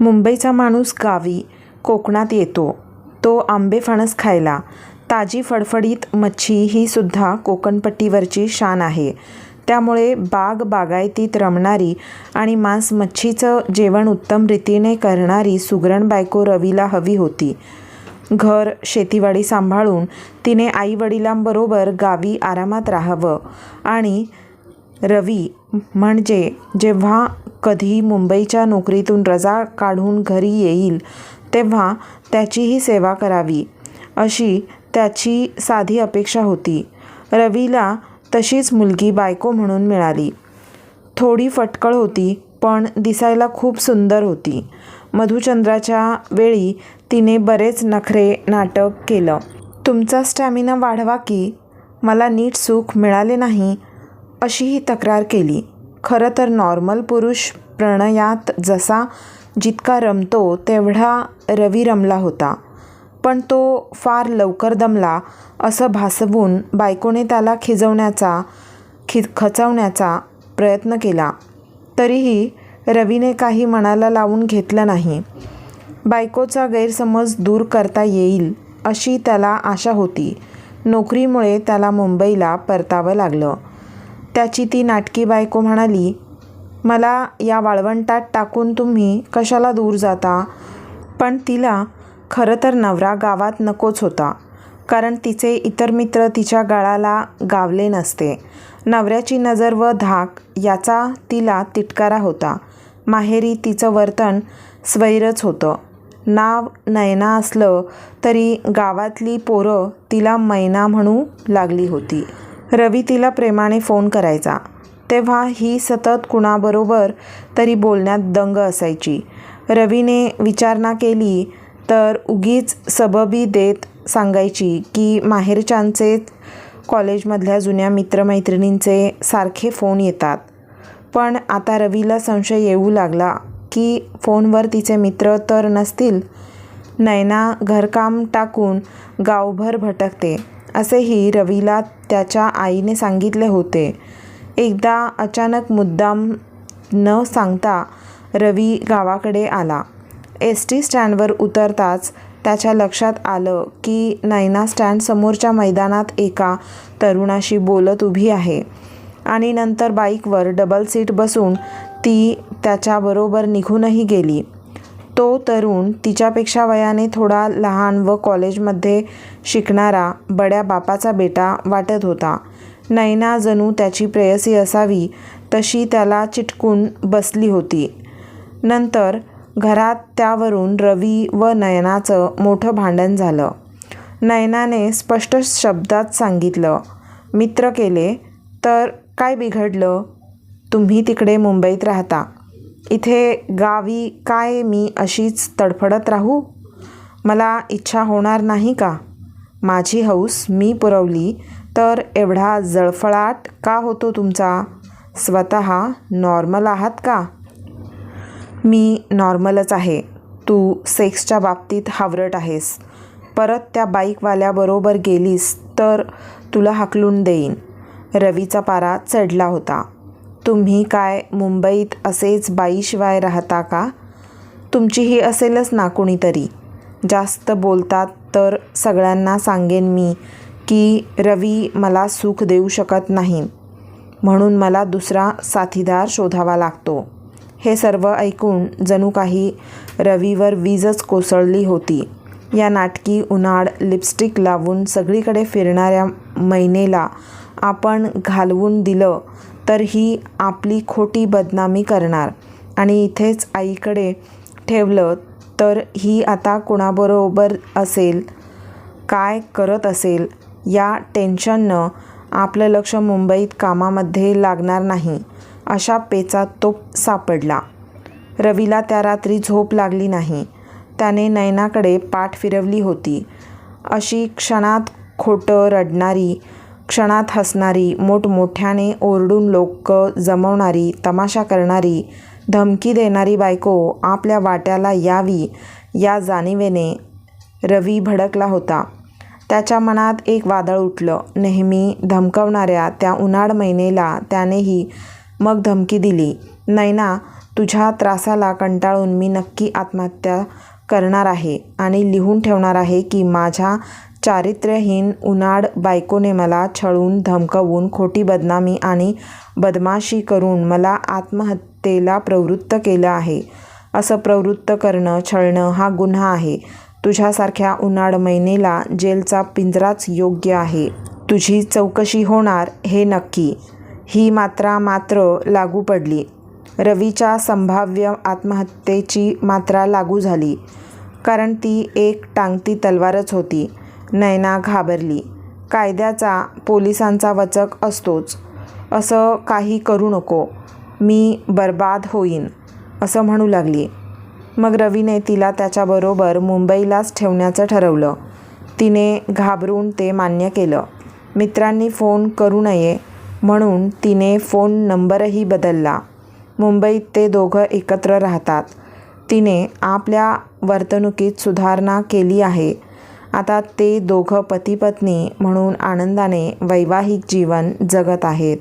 मुंबईचा माणूस गावी कोकणात येतो. तो आंबे फणस खायला. ताजी फडफडीत मच्छी ही सुद्धा कोकणपट्टीवरची शान आहे. त्यामुळे बाग बागायतीत रमणारी आणि मांस मच्छीचं जेवण उत्तम रीतीने करणारी सुगरण बायको रवीला हवी होती. घर शेतीवाडी सांभाळून तिने आईवडिलांबरोबर गावी आरामात राहावं. आणि रवी म्हणजे जेव्हा कधी मुंबईच्या नोकरीतून रजा काढून घरी येईल तेव्हा त्याचीही सेवा करावी अशी त्याची साधी अपेक्षा होती. रवीला तशीच मुलगी बायको म्हणून मिळाली. थोडी फटकळ होती पण दिसायला खूप सुंदर होती. मधुचंद्राच्या वेळी तिने बरेच नखरे नाटक केलं. तुमचा स्टॅमिना वाढवा की मला नीट सुख मिळाले नाही अशीही तक्रार केली. खरं तर नॉर्मल पुरुष प्रणयात जसा जितका रमतो तेवढा रवी रमला होता. पण तो फार लवकर दमला असं भासवून बायकोने त्याला खिजवण्याचा खि खचवण्याचा प्रयत्न केला. तरीही रवीने काही मनाला लावून घेतलं नाही. बायकोचा गैरसमज दूर करता येईल अशी त्याला आशा होती. नोकरीमुळे त्याला मुंबईला परतावं लागलं. त्याची ती नाटकी बायको म्हणाली मला या वाळवंटात टाकून तुम्ही कशाला दूर जाता? पण तिला खरं तर नवरा गावात नकोच होता कारण तिचे इतर मित्र तिच्या गळाला गावले नसते. नवऱ्याची नजर व धाक याचा तिला तिटकारा होता. माहेरी तिचं वर्तन स्वैरच होतं. नाव नयना असलं तरी गावातली पोरं तिला मैना म्हणू लागली होती. रवी तिला प्रेमाने फोन करायचा. तेव्हा ही सतत कुणाबरोबर तरी बोलण्यात दंग असायची. रवीने विचारणा केली तर उगीच सबबी देत सांगायची की माहेरच्यांचे कॉलेजमधल्या जुन्या मित्रमैत्रिणींचे सारखे फोन येतात. पण आता रवीला संशय येऊ लागला की फोनवर तिचे मित्र तर नसतील. नैना घरकाम टाकून गावभर भटकते. असेही रवीला त्याच्या आईने सांगितले होते. एकदा अचानक मुद्दाम न सांगता रवी गावाकडे आला. एस टी स्टँडवर उतरताच त्याच्या लक्षात आलं की नैना स्टँड समोरच्या मैदानात एका तरुणाशी बोलत उभी आहे आणि नंतर बाईकवर डबल सीट बसून ती त्याच्याबरोबर निघूनही गेली. तो तरुण तिच्यापेक्षा वयाने थोडा लहान व कॉलेजमध्ये शिकणारा बड्या बापाचा बेटा वाटत होता. नैना जणू त्याची प्रेयसी असावी तशी त्याला चिटकून बसली होती. नंतर घरात त्यावरून रवी व नयनाचं मोठं भांडण झालं. नयनाने स्पष्ट शब्दात सांगितलं मित्र केले तर काय बिघडलं? तुम्ही तिकडे मुंबईत राहता. इथे गावी काय मी अशीच तडफडत राहू? मला इच्छा होणार नाही का? माझी हौस मी पुरवली तर एवढा जळफळाट का होतो तुमचा? स्वतः नॉर्मल आहात का? मी नॉर्मलच आहे. तू सेक्सच्या बाबतीत हावरट आहेस. परत त्या बाईकवाल्याबरोबर गेलीस तर तुला हाकलून देईन. रवीचा पारा चढला होता. तुम्ही काय मुंबईत असेच बाईशिवाय राहता का? तुमचीही असेलच ना कुणीतरी. जास्त बोलतात तर सगळ्यांना सांगेन मी की रवी मला सुख देऊ शकत नाही. म्हणून मला दुसरा साथीदार शोधावा लागतो. हे सर्व ऐकून जणू काही रवीवर वीजच कोसळली होती. या नाटकी उन्हाळ लिपस्टिक लावून सगळीकडे फिरणाऱ्या महिनेला आपण घालवून दिलं तर ही आपली खोटी बदनामी करणार. आणि इथेच आईकडे ठेवलं तर ही आता कुणाबरोबर असेल? काय करत असेल? या टेन्शननं आपलं लक्ष मुंबईत कामामध्ये लागणार नाही अशा पेचात तो सापडला. रवीला त्या रात्री झोप लागली नाही. त्याने नयनाकडे पाठ फिरवली होती. अशी क्षणात खोटं रडणारी क्षणात हसणारी मोठमोठ्याने ओरडून लोक जमवणारी तमाशा करणारी धमकी देणारी बायको आपल्या वाट्याला यावी या जाणीवेने रवी भडकला होता. त्याच्या मनात एक वादळ उठलं. नेहमी धमकवणाऱ्या त्या उन्हाळ महिनेला त्यानेही मग धमकी दिली. नैना तुझ्या त्रासाला कंटाळून मी नक्की आत्महत्या करणार आहे आणि लिहून ठेवणार आहे की माझ्या चारित्र्यहीन उनाड बायकोने मला छळून धमकवून खोटी बदनामी आणि बदमाशी करून मला आत्महत्येला प्रवृत्त केलं आहे. असं प्रवृत्त करणं छळणं हा गुन्हा आहे. तुझ्यासारख्या उन्हाळ महिनेला जेलचा पिंजराच योग्य आहे. तुझी चौकशी होणार हे नक्की. ही मात्रा मात्र लागू पडली. रवीच्या संभाव्य आत्महत्येची मात्रा लागू झाली. कारण ती एक टांगती तलवारच होती. नयना घाबरली. कायद्याचा पोलिसांचा वचक असतोच. असं काही करू नको. मी बर्बाद होईन असं म्हणू लागली. मग रवीने तिला त्याच्याबरोबर मुंबईलाच ठेवण्याचं ठरवलं. तिने घाबरून ते मान्य केलं. मित्रांनी फोन करू नये म्हणून तिने फोन नंबरही बदलला. मुंबईत ते दोघं एकत्र राहतात. तिने आपल्या वर्तणुकीत सुधारणा केली आहे. आता ते दोघं पतीपत्नी म्हणून आनंदाने वैवाहिक जीवन जगत आहेत.